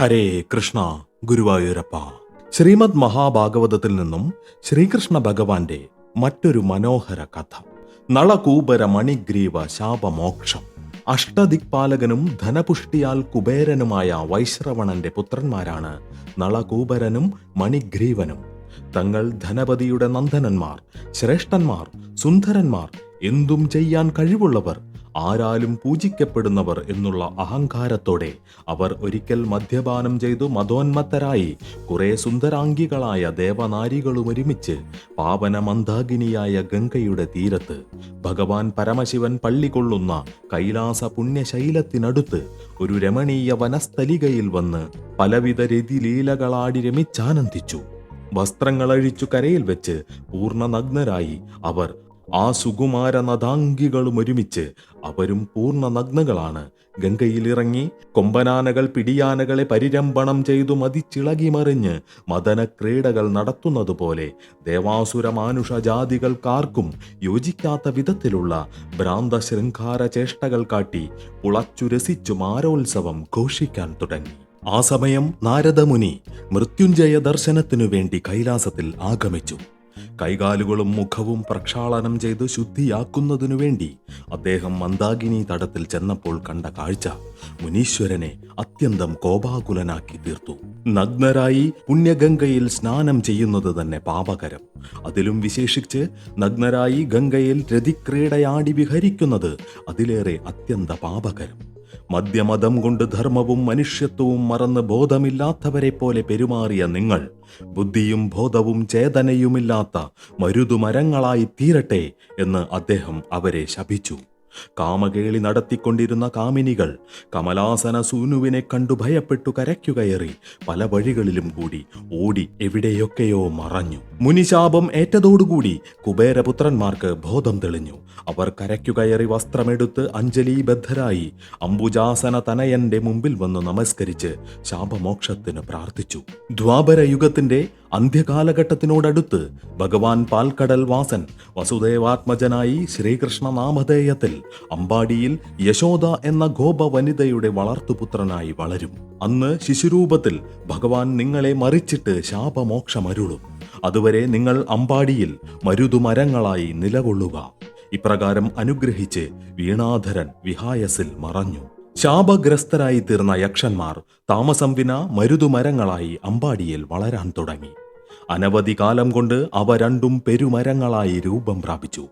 ഹരേ കൃഷ്ണ ഗുരുവായൂരപ്പ. ശ്രീമദ് മഹാഭാഗവതത്തിൽ നിന്നും ശ്രീകൃഷ്ണ ഭഗവാന്റെ മറ്റൊരു മനോഹര കഥ. നളകൂപര മണിഗ്രീവ ശാപമോക്ഷം. അഷ്ടദിക്പാലകനും ധനപുഷ്ടിയാൽ കുബേരനുമായ വൈശ്രവണന്റെ പുത്രന്മാരാണ് നളകൂപരനും മണിഗ്രീവനും. തങ്ങൾ ധനപതിയുടെ നന്ദനന്മാർ ശ്രേഷ്ഠന്മാർ സുന്ദരന്മാർ എന്തും ചെയ്യാൻ കഴിവുള്ളവർ ആരാലും പൂജിക്കപ്പെടുന്നവർ എന്നുള്ള അഹങ്കാരത്തോടെ അവർ ഒരിക്കൽ മദ്യപാനം ചെയ്തു മതോന്മത്തരായി. കുറെ സുന്ദരാംഗികളായ ദേവനാരികളും ഒരുമിച്ച് പാവന മന്ദാകിനിയായ ഗംഗയുടെ തീരത്ത് ഭഗവാൻ പരമശിവൻ പള്ളികൊള്ളുന്ന കൈലാസ പുണ്യശൈലത്തിനടുത്ത് ഒരു രമണീയ വനസ്ഥലികയിൽ വന്ന് പലവിധ രതിലീലകളാടി രമിച്ചാനന്ദിച്ചു. വസ്ത്രങ്ങളഴിച്ചു കരയിൽ വെച്ച് പൂർണ നഗ്നരായി അവർ ആ സുകുമാര നദാംഗികളും ഒരുമിച്ച് അവരും പൂർണ നഗ്നകളാണ് ഗംഗയിലിറങ്ങി കൊമ്പനാനകൾ പിടിയാനകളെ പരിരംഭണം ചെയ്തു മതിച്ചിളകി മറിഞ്ഞ് മദനക്രീഡകൾ നടത്തുന്നതുപോലെ ദേവാസുര മാനുഷ ജാതികൾക്കാർക്കും യോജിക്കാത്ത വിധത്തിലുള്ള ഭ്രാന്ത ശൃംഖാര ചേഷ്ടകൾ കാട്ടി പുളച്ചു രസിച്ചു മാരോത്സവം ഘോഷിക്കാൻ തുടങ്ങി. ആ സമയം നാരദമുനി മൃത്യുഞ്ജയ ദർശനത്തിനു വേണ്ടി കൈലാസത്തിൽ ആഗമിച്ചു. കൈകാലുകളും മുഖവും പ്രക്ഷാളനം ചെയ്ത് ശുദ്ധിയാക്കുന്നതിനു വേണ്ടി അദ്ദേഹം മന്ദാകിനി തടത്തിൽ ചെന്നപ്പോൾ കണ്ട കാഴ്ച മുനീശ്വരനെ അത്യന്തം കോപാകുലനാക്കി തീർത്തു. നഗ്നരായി പുണ്യഗംഗയിൽ സ്നാനം ചെയ്യുന്നത് തന്നെ പാപകരം. അതിലും വിശേഷിച്ച് നഗ്നരായി ഗംഗയിൽ രതിക്രീഡയാടി വിഹരിക്കുന്നത് അതിലേറെ അത്യന്ത പാപകരം. മദ്യമതം കൊണ്ട് ധർമ്മവും മനുഷ്യത്വവും മറന്ന് ബോധമില്ലാത്തവരെ പോലെ പെരുമാറിയ നിങ്ങൾ ബുദ്ധിയും ബോധവും ചേതനയുമില്ലാത്ത മരുതുമരങ്ങളായി തീരട്ടെ എന്ന് അദ്ദേഹം അവരെ ശപിച്ചു. കാമകേളി നടത്തിക്കൊണ്ടിരുന്ന കാമിനികൾ കമലാസന സൂനുവിനെ കണ്ടു ഭയപ്പെട്ടു കരയ്ക്കുകയറി. പല വഴികളിലും കൂടി ഓടി എവിടെയൊക്കെയോ മറഞ്ഞു. മുനിശാപം ഏറ്റതോടുകൂടി കുബേരപുത്രന്മാർക്ക് ബോധം തെളിഞ്ഞു. അവർ കരയ്ക്കുകയറി വസ്ത്രമെടുത്ത് അഞ്ജലിബദ്ധരായി അംബുജാസന തനയന്റെ മുമ്പിൽ വന്ന് നമസ്കരിച്ച് ശാപമോക്ഷത്തിന് പ്രാർത്ഥിച്ചു. ദ്വാപരയുഗത്തിന്റെ അന്ത്യകാലഘട്ടത്തിനോടടുത്ത് ഭഗവാൻ പാൽക്കടൽ വാസൻ വസുദേവാത്മജനായി ശ്രീകൃഷ്ണ നാമധേയത്തിൽ അമ്പാടിയിൽ യശോദ എന്ന ഗോപ വനിതയുടെ വളർത്തുപുത്രനായി വളരും. അന്ന് ശിശുരൂപത്തിൽ ഭഗവാൻ നിങ്ങളെ മറിച്ചിട്ട് ശാപമോക്ഷമരുളും. അതുവരെ നിങ്ങൾ അമ്പാടിയിൽ മരുതുമരങ്ങളായി നിലകൊള്ളുക. ഇപ്രകാരം അനുഗ്രഹിച്ച് വീണാധരൻ വിഹായസിൽ മറഞ്ഞു. ശാപഗ്രസ്തരായി തീർന്ന യക്ഷന്മാർ താമസം വിന മരുതുമരങ്ങളായി അമ്പാടിയിൽ വളരാൻ തുടങ്ങി. അനവധി കാലം കൊണ്ട് അവ രണ്ടും പെരുമരങ്ങളായി രൂപം പ്രാപിച്ചു.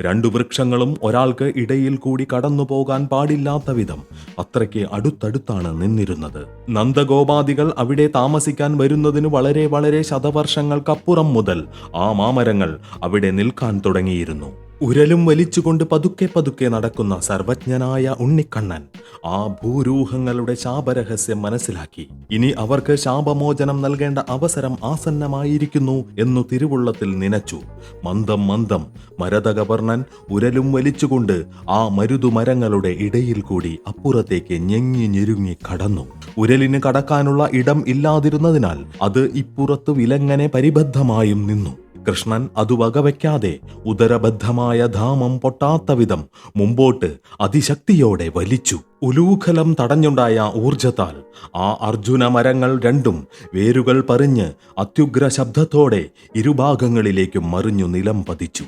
രണ്ടു വൃക്ഷങ്ങളും ഒരാൾക്ക് ഇടയിൽ കൂടി കടന്നു പോകാൻ പാടില്ലാത്ത വിധം അത്രയ്ക്ക് അടുത്തടുത്താണ് നിന്നിരുന്നത്. നന്ദഗോപാദികൾ അവിടെ താമസിക്കാൻ വരുന്നതിന് വളരെ വളരെ ശതവർഷങ്ങൾക്കപ്പുറം മുതൽ ആ മാമരങ്ങൾ അവിടെ നിൽക്കാൻ തുടങ്ങിയിരുന്നു. ഉരലും വലിച്ചുകൊണ്ട് പതുക്കെ പതുക്കെ നടക്കുന്ന സർവജ്ഞനായ ഉണ്ണിക്കണ്ണൻ ആ ഭൂരൂഹങ്ങളുടെ ശാപരഹസ്യം മനസ്സിലാക്കി. ഇനി അവർക്ക് ശാപമോചനം നൽകേണ്ട അവസരം ആസന്നമായിരിക്കുന്നു എന്നു തിരുവുള്ളത്തിൽ നനച്ചു. മന്ദം മന്ദം മരതകവർണൻ ഉരലും വലിച്ചുകൊണ്ട് ആ മരുതുമരങ്ങളുടെ ഇടയിൽ കൂടി അപ്പുറത്തേക്ക് ഞെങ്ങി ഞെരുങ്ങി കടന്നു. ഉരലിന് കടക്കാനുള്ള ഇടം ഇല്ലാതിരുന്നതിനാൽ അത് ഇപ്പുറത്ത് വിലങ്ങനെ പരിബദ്ധമായും നിന്നു. കൃഷ്ണൻ അത് വകവയ്ക്കാതെ ഉദരബദ്ധമായ ധാമം പൊട്ടാത്ത വിധം മുമ്പോട്ട് അതിശക്തിയോടെ വലിച്ചു. ഉലൂഖലം തടഞ്ഞുണ്ടായ ഊർജത്താൽ ആ അർജുന മരങ്ങൾ രണ്ടും വേരുകൾ പറിഞ്ഞ് അത്യുഗ്ര ശബ്ദത്തോടെ ഇരുഭാഗങ്ങളിലേക്കും മറിഞ്ഞു നിലം പതിച്ചു.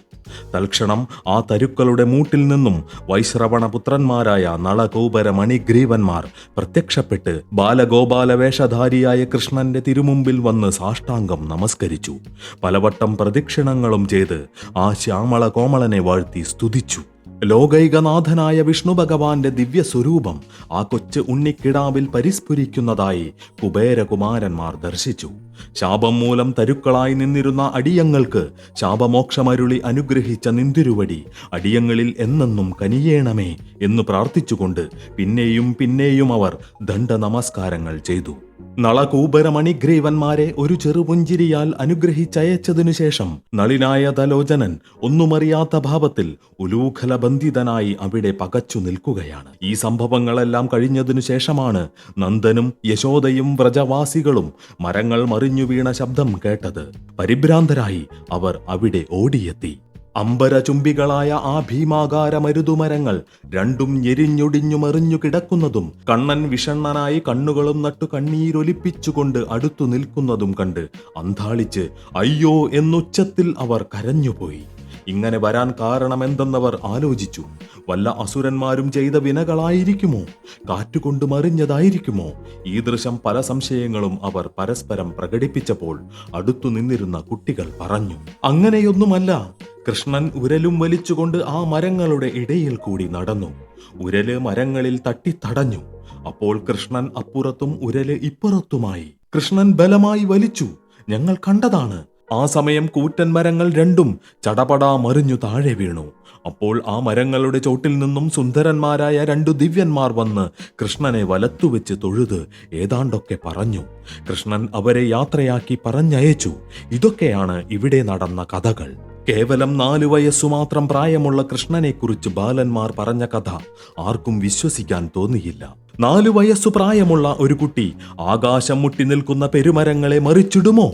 തൽക്ഷണം ആ തരുക്കളുടെ മൂട്ടിൽ നിന്നും വൈശ്രവണപുത്രന്മാരായ നളകോപര മണിഗ്രീവന്മാർ പ്രത്യക്ഷപ്പെട്ട് ബാലഗോപാല വേഷധാരിയായ കൃഷ്ണന്റെ തിരുമുമ്പിൽ വന്ന് സാഷ്ടാംഗം നമസ്കരിച്ചു. പലവട്ടം പ്രദക്ഷിണങ്ങളും ചെയ്ത് ആ ശ്യാമള കോമളനെ വാഴ്ത്തി സ്തുതിച്ചു. ലോകൈകനാഥനായ വിഷ്ണു ഭഗവാന്റെ ദിവ്യ സ്വരൂപം ആ കൊച്ചു ഉണ്ണിക്കിടാവിൽ പരിസ്ഫുരിക്കുന്നതായി കുബേരകുമാരന്മാർ ദർശിച്ചു. ശാപം മൂലം തരുക്കളായി നിന്നിരുന്ന അടിയങ്ങൾക്ക് ശാപമോക്ഷമരുളി അനുഗ്രഹിച്ച നിന്തിരുവടി അടിയങ്ങളിൽ എന്നെന്നും കനിയേണമേ എന്ന് പ്രാർത്ഥിച്ചുകൊണ്ട് പിന്നെയും പിന്നെയും അവർ ദണ്ഡ നമസ്കാരങ്ങൾ ചെയ്തു. നളകൂപരമണിഗ്രീവന്മാരെ ഒരു ചെറുപുഞ്ചിരിയാൽ അനുഗ്രഹിച്ചയച്ചതിനു ശേഷം നളിനായ തലോചനൻ ഒന്നുമറിയാത്ത ഭാവത്തിൽ ഉലൂഖലബന്ധിതനായി അവിടെ പകച്ചു നിൽക്കുകയാണ്. ഈ സംഭവങ്ങളെല്ലാം കഴിഞ്ഞതിനു ശേഷമാണ് നന്ദനും യശോദയും വ്രജവാസികളും മരങ്ങൾ മറിഞ്ഞു വീണ ശബ്ദം കേട്ടത്. പരിഭ്രാന്തരായി അവർ അവിടെ ഓടിയെത്തി. അമ്പരചുംബികളായ ആ ഭീമാകാര മരുതുമരങ്ങൾ രണ്ടും ഞെരിഞ്ഞൊടിഞ്ഞു മറിഞ്ഞു കിടക്കുന്നതും കണ്ണൻ വിഷണ്ണനായി കണ്ണുകളും നട്ടു കണ്ണീരൊലിപ്പിച്ചുകൊണ്ട് അടുത്തു നിൽക്കുന്നതും കണ്ട് അന്താളിച്ച് അയ്യോ എന്നുച്ചത്തിൽ അവർ കരഞ്ഞുപോയി. ഇങ്ങനെ വരാൻ കാരണമെന്തെന്നവർ ആലോചിച്ചു. വല്ല അസുരന്മാരും ചെയ്ത വിനകളായിരിക്കുമോ? കാറ്റുകൊണ്ട് മറിഞ്ഞതായിരിക്കുമോ? ഈ ദൃശ്യം പല സംശയങ്ങളും അവർ പരസ്പരം പ്രകടിപ്പിച്ചപ്പോൾ അടുത്തു നിന്നിരുന്ന കുട്ടികൾ പറഞ്ഞു അങ്ങനെയൊന്നുമല്ല. കൃഷ്ണൻ ഉരലും വലിച്ചുകൊണ്ട് ആ മരങ്ങളുടെ ഇടയിൽ കൂടി നടന്നു. ഉരൽ മരങ്ങളിൽ തട്ടിത്തടഞ്ഞു. അപ്പോൾ കൃഷ്ണൻ അപ്പുറത്തും ഉരൽ ഇപ്പുറത്തുമായി. കൃഷ്ണൻ ബലമായി വലിച്ചു. ഞങ്ങൾ കണ്ടതാണ്. ആ സമയം കൂറ്റൻ മരങ്ങൾ രണ്ടും ചടപടാ മറിഞ്ഞു താഴെ വീണു. അപ്പോൾ ആ മരങ്ങളുടെ ചോട്ടിൽ നിന്നും സുന്ദരന്മാരായ രണ്ടു ദിവ്യന്മാർ വന്ന് കൃഷ്ണനെ വലത്തുവെച്ച് തൊഴുത് ഏതാണ്ടൊക്കെ പറഞ്ഞു. കൃഷ്ണൻ അവരെ യാത്രയാക്കി പറഞ്ഞയച്ചു. ഇതൊക്കെയാണ് ഇവിടെ നടന്ന കഥകൾ. കേവലം നാലു വയസ്സു മാത്രം പ്രായമുള്ള കൃഷ്ണനെക്കുറിച്ച് ബാലന്മാർ പറഞ്ഞ കഥ ആർക്കും വിശ്വസിക്കാൻ തോന്നിയില്ല. നാലു വയസ്സു പ്രായമുള്ള ഒരു കുട്ടി ആകാശം മുട്ടി നിൽക്കുന്ന പെരുമരങ്ങളെ മറിച്ചിടുമോ?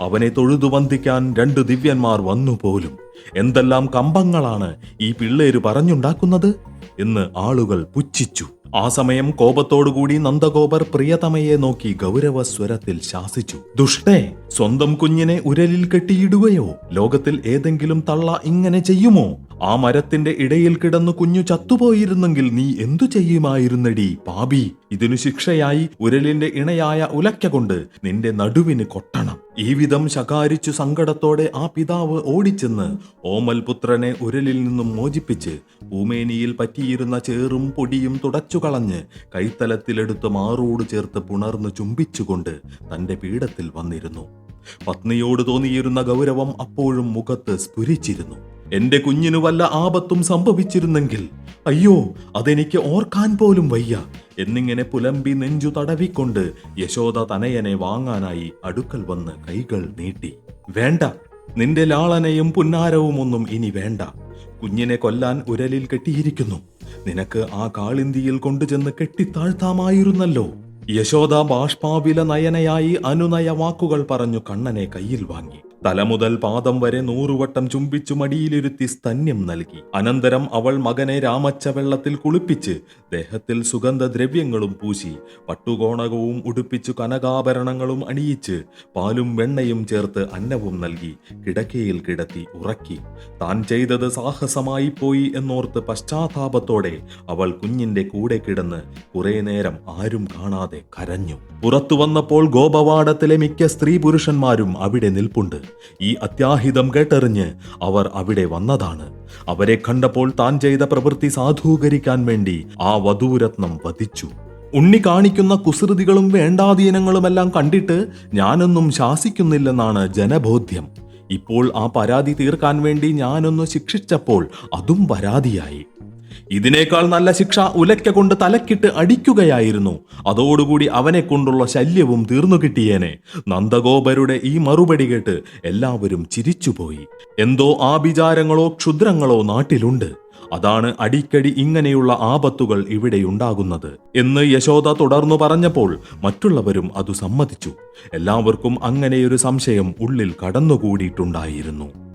അവനെ തൊഴുതു വന്ദിക്കാൻ രണ്ടു ദിവ്യന്മാർ വന്നു പോലും എന്തെല്ലാം കമ്പങ്ങളാണ് ഈ പിള്ളേര് പറഞ്ഞുണ്ടാക്കുന്നത്? എന്ന് ആളുകൾ പുച്ഛിച്ചു. ആ സമയം കോപത്തോടുകൂടി നന്ദഗോപർ പ്രിയതമയെ നോക്കി ഗൗരവ സ്വരത്തിൽ ശാസിച്ചു. ദുഷ്ടേ സ്വന്തം കുഞ്ഞിനെ ഉരലിൽ കെട്ടിയിടുകയോ? ലോകത്തിൽ ഏതെങ്കിലും തള്ള ഇങ്ങനെ ചെയ്യുമോ? ആ മരത്തിന്റെ ഇടയിൽ കിടന്നു കുഞ്ഞു ചത്തുപോയിരുന്നെങ്കിൽ നീ എന്തു ചെയ്യുമായിരുന്നടി പാപി? ഇതിനു ശിക്ഷയായി ഉരലിന്റെ ഇണയായ ഉലക്ക കൊണ്ട് നിന്റെ നടുവിന് കൊട്ടണം. ഈ വിധം ശകാരിച്ചു സങ്കടത്തോടെ ആ പിതാവ് ഓടിച്ചെന്ന് ഓമൽ പുത്രനെ ഉരലിൽ നിന്നും മോചിപ്പിച്ച് ഭൂമേനിയിൽ പറ്റിയിരുന്ന ചേറും പൊടിയും തുടച്ചു കളഞ്ഞ് കൈത്തലത്തിലെടുത്ത് മാറോട് ചേർത്ത് പുണർന്ന് ചുംബിച്ചുകൊണ്ട് തന്റെ പീഠത്തിൽ വന്നിരുന്നു. പത്നിയോട് തോന്നിയിരുന്ന ഗൗരവം അപ്പോഴും മുഖത്ത് സ്ഫുരിച്ചിരുന്നു. എന്റെ കുഞ്ഞിനു വല്ല ആപത്തും സംഭവിച്ചിരുന്നെങ്കിൽ അയ്യോ അതെനിക്ക് ഓർക്കാൻ പോലും വയ്യ. എന്നിങ്ങനെ പുലമ്പി നെഞ്ചു തടവിക്കൊണ്ട് യശോദ തനയനെ വാങ്ങാനായി അടുക്കൽ വന്ന് കൈകൾ നീട്ടി. വേണ്ട നിന്റെ ലാളനയും പുന്നാരവും ഒന്നും ഇനി വേണ്ട. കുഞ്ഞിനെ കൊല്ലാൻ ഉരലിൽ കെട്ടിയിരിക്കുന്നു. നിനക്ക് ആ കാളിന്തിയിൽ കൊണ്ടുചെന്ന് കെട്ടിത്താഴ്ത്താമായിരുന്നല്ലോ. യശോദ ബാഷ്പാവില നയനയായി അനുനയ വാക്കുകൾ പറഞ്ഞു കണ്ണനെ കയ്യിൽ വാങ്ങി. തല മുതൽ പാദം വരെ നൂറുവട്ടം ചുംബിച്ചു മടിയിലിരുത്തി സ്തന്യം നൽകി. അനന്തരം അവൾ മകനെ രാമച്ച വെള്ളത്തിൽ കുളിപ്പിച്ച് ദേഹത്തിൽ സുഗന്ധദ്രവ്യങ്ങളും പൂശി പട്ടുകോണകവും ഉടുപ്പിച്ചു കനകാഭരണങ്ങളും അണിയിച്ച് പാലും വെണ്ണയും ചേർത്ത് അന്നവും നൽകി കിടക്കയിൽ കിടത്തി ഉറക്കി. താൻ ചെയ്തത് സാഹസമായി പോയി എന്നോർത്ത് പശ്ചാത്താപത്തോടെ അവൾ കുഞ്ഞിന്റെ കൂടെ കിടന്ന് കുറെ നേരം ആരും കാണാതെ കരഞ്ഞു. പുറത്തു വന്നപ്പോൾ ഗോപവാടത്തിലെ മിക്ക സ്ത്രീ പുരുഷന്മാരും അവിടെ നിൽപ്പുണ്ട്. ഈ അത്യാഹിതം കേട്ടറിഞ്ഞ് അവർ അവിടെ വന്നതാണ്. അവരെ കണ്ടപ്പോൾ താൻ ചെയ്ത പ്രവൃത്തി സാധൂകരിക്കാൻ വേണ്ടി ആ വധൂരത്നം വധിച്ചു. ഉണ്ണി കാണിക്കുന്ന കുസൃതികളും വേണ്ടാധീനങ്ങളുമെല്ലാം കണ്ടിട്ട് ഞാനൊന്നും ശാസിക്കുന്നില്ലെന്നാണ് ജനബോധ്യം. ഇപ്പോൾ ആ പരാതി തീർക്കാൻ വേണ്ടി ഞാനൊന്ന് ശിക്ഷിച്ചപ്പോൾ അതും പരാതിയായി. ഇതിനേക്കാൾ നല്ല ശിക്ഷ ഉലക്ക കൊണ്ട് തലക്കിട്ട് അടിക്കുകയായിരുന്നു. അതോടുകൂടി അവനെ കൊണ്ടുള്ള ശല്യവും തീർന്നു കിട്ടിയേനെ. നന്ദഗോപരുടെ ഈ മറുപടി കേട്ട് എല്ലാവരും ചിരിച്ചുപോയി. എന്തോ ആഭിചാരങ്ങളോ ക്ഷുദ്രങ്ങളോ നാട്ടിലുണ്ട്. അതാണ് അടിക്കടി ഇങ്ങനെയുള്ള ആപത്തുകൾ ഇവിടെയുണ്ടാകുന്നത്. എന്ന് യശോദ തുടർന്നു പറഞ്ഞപ്പോൾ മറ്റുള്ളവരും അത് സമ്മതിച്ചു. എല്ലാവർക്കും അങ്ങനെയൊരു സംശയം ഉള്ളിൽ കടന്നുകൂടിയിട്ടുണ്ടായിരുന്നു.